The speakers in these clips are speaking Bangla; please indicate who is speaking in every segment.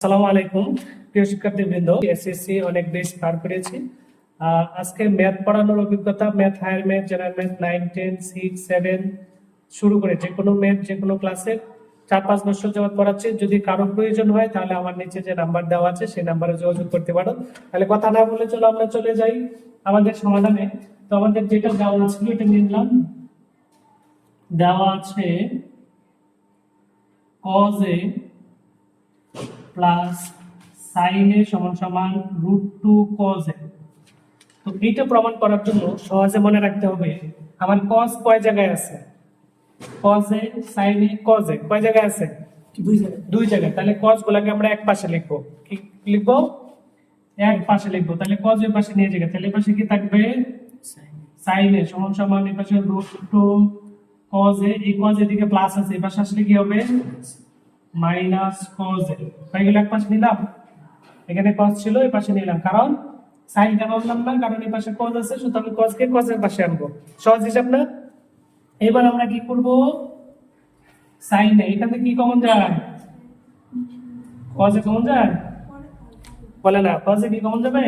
Speaker 1: আসসালামু আলাইকুম, প্রিয় শিক্ষার্থীবৃন্দ। এসএসসি অনেক বেশ পার করেছি। আজকে ম্যাথ পড়ানোর অভিজ্ঞতা math higher math general math nine ten six seven শুরু করে যে কোনো ম্যাথ যে কোনো ক্লাসে চার পাঁচ বছর যাবত পড়াচ্ছি। যদি কারও প্রয়োজন হয়, তাহলে আমার নিচে যে নাম্বার দেওয়া আছে, সেই নাম্বারে যোগাযোগ করতে পারো। তাহলে কথা না বলে চলো আমরা চলে যাই আমাদের সমাধানে। তো আমাদের যেটা দেওয়া ছিল, এটা নিলাম। দেওয়া আছে cos a plus sine A সমান সমান রুট টু কজ এ তো এইটা প্রমাণ করার জন্য সহজে মনে রাখতে হবে আমার কজ কয় জায়গায় আছে? Cos A sine A cos A কয় জায়গায় আছে?
Speaker 2: দুই জায়গায়।
Speaker 1: দুই জায়গায়। তাহলে কজ গুলাকে আমরা এক পাশে লিখব। কি লিখব? এক পাশে লিখব। তাহলে কজ এর পাশে নিয়ে যাবে। তাহলে পাশে কি থাকবে? সাইন এ সমান সমান এই পাশে রুট টু কজ এ এই কজ এদিকে প্লাস আছে এই পাশে আসলে কি হবে? মাইনাস কজ এ তাই এক পাশে নিলাম। এখানে কজ ছিল, এই পাশে নিলাম। কারণ সাইন কেন আনলাম না? কারণ এই পাশে কজ আছে, সুতরাং কজ কে কজ এর পাশে আনব। সহজ হিসাব না? এবার আমরা কি করব? সাইন এ, এখান কি কমন যায়? কজ এ কমন যায়? বলে না কজ এ কি কমন যাবে?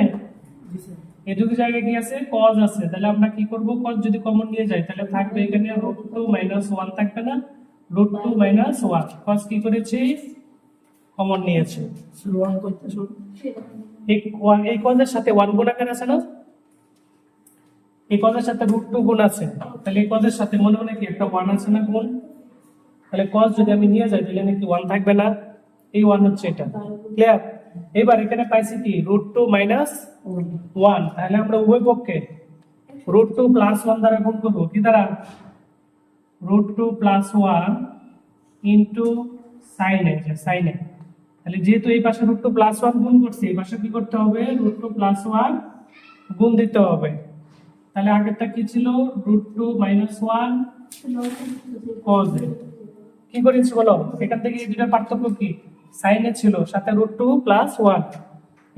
Speaker 1: এটুকু জায়গায় কি আছে? কজ আছে। তাহলে আমরা কি করব? কজ যদি কমন নিয়ে যাই, তাহলে থাকবে এখানে রুট টু মাইনাস ওয়ান থাকবে না। Root two minus one cos কি করেছি? কমন নিয়েছে।
Speaker 2: ওয়ান করতে
Speaker 1: এই কজের সাথে ওয়ান গুণ আকার আছে না? এই কজের সাথে রুট টু গুণ আছে। তাহলে এই কজের সাথে মনে মনে কি একটা ওয়ান আছে না গুণ? তাহলে কজ যদি আমি নিয়ে যাই তাহলে নাকি ওয়ান থাকবে না? এই ওয়ান হচ্ছে এটা। ক্লিয়ার এবার এখানে পাইছি কি? রুট টু মাইনাস ওয়ান তাহলে আমরা উভয় পক্ষে রুট টু প্লাস ওয়ান দ্বারা গুণ করব। কি দ্বারা? Root two plus one into sine A sine তাহলে যেহেতু এই পাশে রুট টু প্লাস ওয়ান গুণ করছি, এই পাশে কি করতে হবে? রুট টু প্লাস ওয়ান গুণ দিতে হবে। তাহলে আগেরটা কি ছিল? Root two minus one cos কি করেছি বলো? এখান থেকে এই দুটার পার্থক্য কি? সাইন ছিল, সাথে রুট টু প্লাস ওয়ান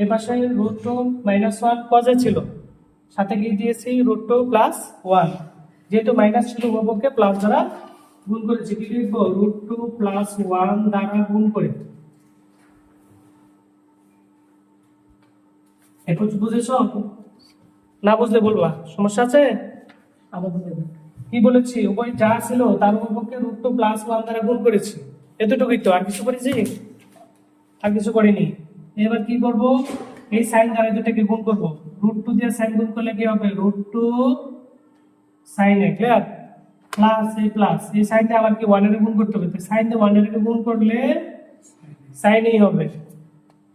Speaker 1: এ পাশে রুট টু মাইনাস ওয়ান কজে ছিল, সাথে কি দিয়েছি? রুট টু প্লাস ওয়ান যেহেতু মাইনাস ছিল উভয়পক্ষে প্লাস দ্বারা গুণ করেছি, কি লিখব? রুট টু প্লাস ওয়ান দ্বারা গুণ করে। এখন বুঝেছ? না বুঝলে বলবা। সমস্যা আছে?
Speaker 2: দেবে।
Speaker 1: কি বলেছি? যা ছিল তার উপপক্ষে রুট টু প্লাস ওয়ান দ্বারা গুণ করেছি। এতটুকুই তো, আর কিছু করেছি? আর কিছু করিনি। এবার কি করব? এই সাইন দ্বারা দুটাকে গুণ করব। রুট টু দিয়ে সাইন গুণ করলে কি হবে? Root two sine A clear plus এই প্লাস এই সাইনটা আবার কি ওয়ানের গুণ করতে হবে? সাইন ওয়ানের গুণ করলে সাইনই হবে।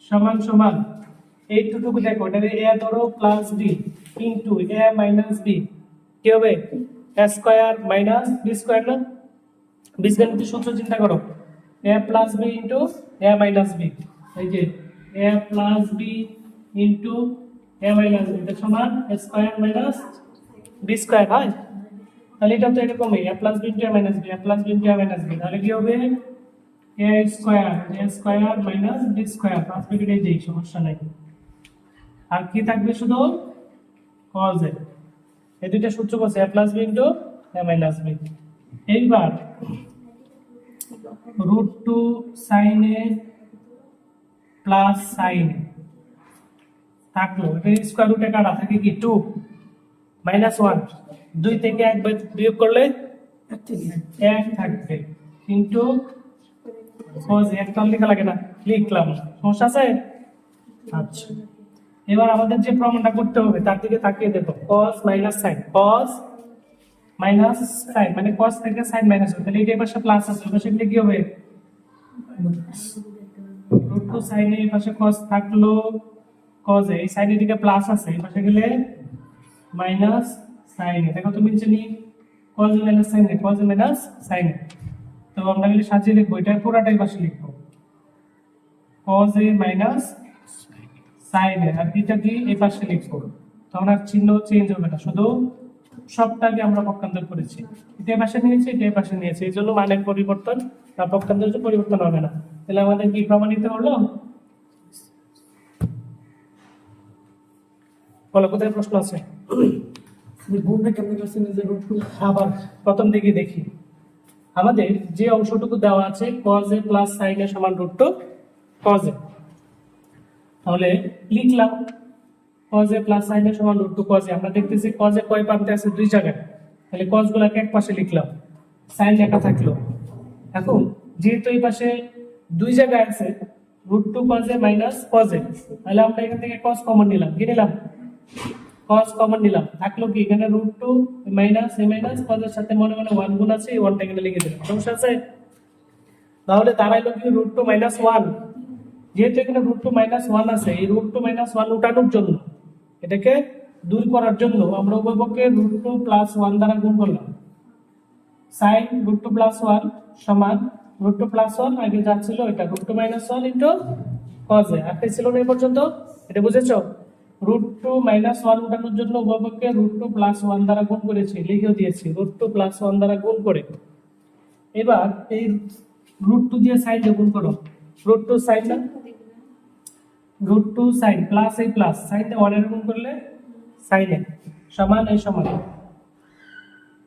Speaker 1: সমান সমান এইটুকু দেখো এটা এ ধরো plus B into A minus B কি হবে? A square minus B square না? বীজগণিতের সূত্র চিন্তা করো। A plus B into A minus B এই যে A plus B into A minus B এটা সমান A square minus B square হয়? তাহলে এটা তো এরকমই A plus B into minus B A plus B into minus B তাহলে কি হবে? A square A square minus B square পাঁচ প্যাকেট এই সমস্যা নাই। আর কি থাকবে শুধু? কজ এ এই দুইটা সূত্র বসে A plus B into A minus B এইবার root two sine A plus sine থাকল এটা স্কোয়ার রুটে কাটা থাকে কি? টু মাইনাস ওয়ান দুই থেকে এক বিয়োগ করলে
Speaker 2: এক
Speaker 1: থাকবে। কিন্তু একটা লেখা লাগে না। লিখলাম। সমস্যা আছে? আচ্ছা। এবার আমাদের যে প্রমাণটা করতে হবে, তার দিকে তাকিয়ে দেখো। Cos minus sine cos minus sine মানে cos থেকে সাইন মাইনাস হবে। তাহলে এই পাশে প্লাস আছে। পাশে গেলে কি হবে? রুট টু সাইন এই পাশে cos থাকল cos এই সাইনের দিকে প্লাস আছে। এই পাশে গেলে মাইনাস সাইন এ দেখো তুমি নিচে নি cos minus sine A cos minus sine A তো আমরা গেলে সাজিয়ে লিখব এটা পুরাটাই পাশে লিখব। cos A minus sine A আর এটা দিয়ে এই পাশে লিখব। তখন আর চিহ্ন চেঞ্জ হবে না, শুধু সবটাকে আমরা পক্ষান্তর করেছি। এটা পাশে নিয়েছি, এটা পাশে নিয়েছি, এই জন্য মানের পরিবর্তন বা পক্ষান্তর পরিবর্তন হবে না। তাহলে আমাদের কি প্রমাণিত হলো? বলো, কোথায় প্রশ্ন আছে?
Speaker 2: গুণটা কেমন করছে নিজের
Speaker 1: আবার প্রথম দিকে দেখি। আমাদের যে অংশটুকু দেওয়া আছে, cos a plus sin a সমান রুট টু a তাহলে লিখলাম, cos a plus sin a সমান রুট টু cos a আমরা দেখতেছি cos a কয় প্রান্তে আছে? দুই জায়গায়। তাহলে cos গুলাকে এক পাশে লিখলাম। sin একা থাকল। এখন যেহেতু এই পাশে দুই জায়গায় আছে root two cos a minus cos a তাহলে আমরা এখান থেকে cos কমন নিলাম। কি নিলাম? Cos কমন নিলাম। থাকল কি? এখানে root two minus A minus এর সাথে মনে মনে ওয়ান গুণ আছে, এই ওয়ানটা এখানে লিখে দিলাম। সমস্যা আছে? তাহলে দাঁড়াইলো কি রুট টু মাইনাস ওয়ান যেহেতু এখানে রুট টু মাইনাস ওয়ান আছে, এই রুট টু মাইনাস ওয়ান উঠানোর জন্য, এটাকে দূর করার জন্য আমরা উভয়পক্ষে রুট টু প্লাস ওয়ান দ্বারা গুণ করলাম। Sine root two plus one সমান রুট টু প্লাস ওয়ান আগে যা ছিল এটা root two minus one into cos একটা ছিল না এই পর্যন্ত? এটা বুঝেছ? রুট টু মাইনাস ওয়ান উঠানোর জন্য উভয়পক্ষে রুট টু প্লাস ওয়ান দ্বারা গুণ করেছি, লিখেও দিয়েছি রুট টু প্লাস ওয়ান দ্বারা গুণ করে। এবার এই রুট টু দিয়ে সাইন গুণ করো। Root two? সাইন না রুট টু সাইন প্লাস এই প্লাস সাইন ওয়ানের গুণ করলে সাইন এ সমান এই সমান।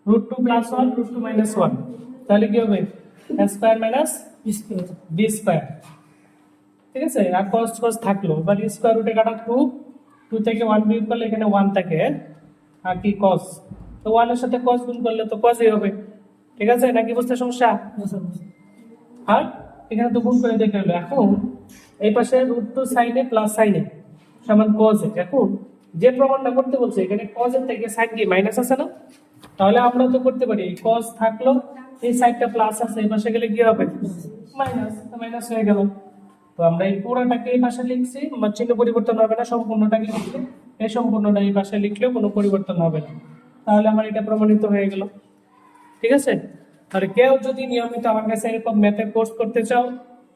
Speaker 1: Root two plus one root two minus one তাহলে কি হবে? স্কোয়ার মাইনাস বি স্কোয়ার ঠিক আছে? আর কস কস থাকল, এবার স্কোয়ার রুটে কাটা টু টু থেকে ওয়ান বিয়োগ করলে এখানে ওয়ান থাকে আর কি কস তো ওয়ানের সাথে কস গুণ করলে তো কসই হবে। ঠিক আছে? নাকি বুঝতে সমস্যা? আর এখানে তো গুণ করে দেখে হলো। এখন এই পাশে রুট টু সাইনে প্লাস সাইনে সমান কজ এখন যে প্রমাণটা করতে বলছে এখানে কজ এর থেকে সাইন কি মাইনাস আছে না? তাহলে আমরা তো করতে পারি কজ থাকল এই সাইডটা প্লাস আছে এই পাশে গেলে কি হবে? মাইনাস মাইনাস হয়ে গেল। তো আমরা এই পুরোটাকে এই পাশে লিখছি চিহ্ন পরিবর্তন হবে না, সম্পূর্ণটাকে লিখলে এই সম্পূর্ণটা এই পাশে লিখলেও কোনো পরিবর্তন হবে না। তাহলে আমার এটা প্রমাণিত হয়ে গেল। ঠিক আছে? আর কেউ যদি নিয়মিত আমার কাছে এরকম ম্যাথের কোর্স করতে চাও,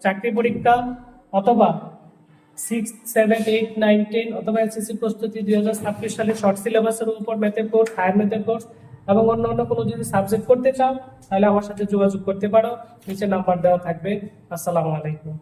Speaker 1: চাকরি পরীক্ষা অথবা six seven eight nine ten অথবা এসএসসি প্রস্তুতি দুই হাজার ছাব্বিশ সালে শর্ট সিলেবাসের উপর ম্যাথের কোর্স হায়ার ম্যাথের কোর্স এবং অন্য অন্য কোনো যদি সাবজেক্ট করতে চাও, তাহলে আমার সাথে যোগাযোগ করতে পারো। নিচে নাম্বার দেওয়া থাকবে। আসসালামু আলাইকুম।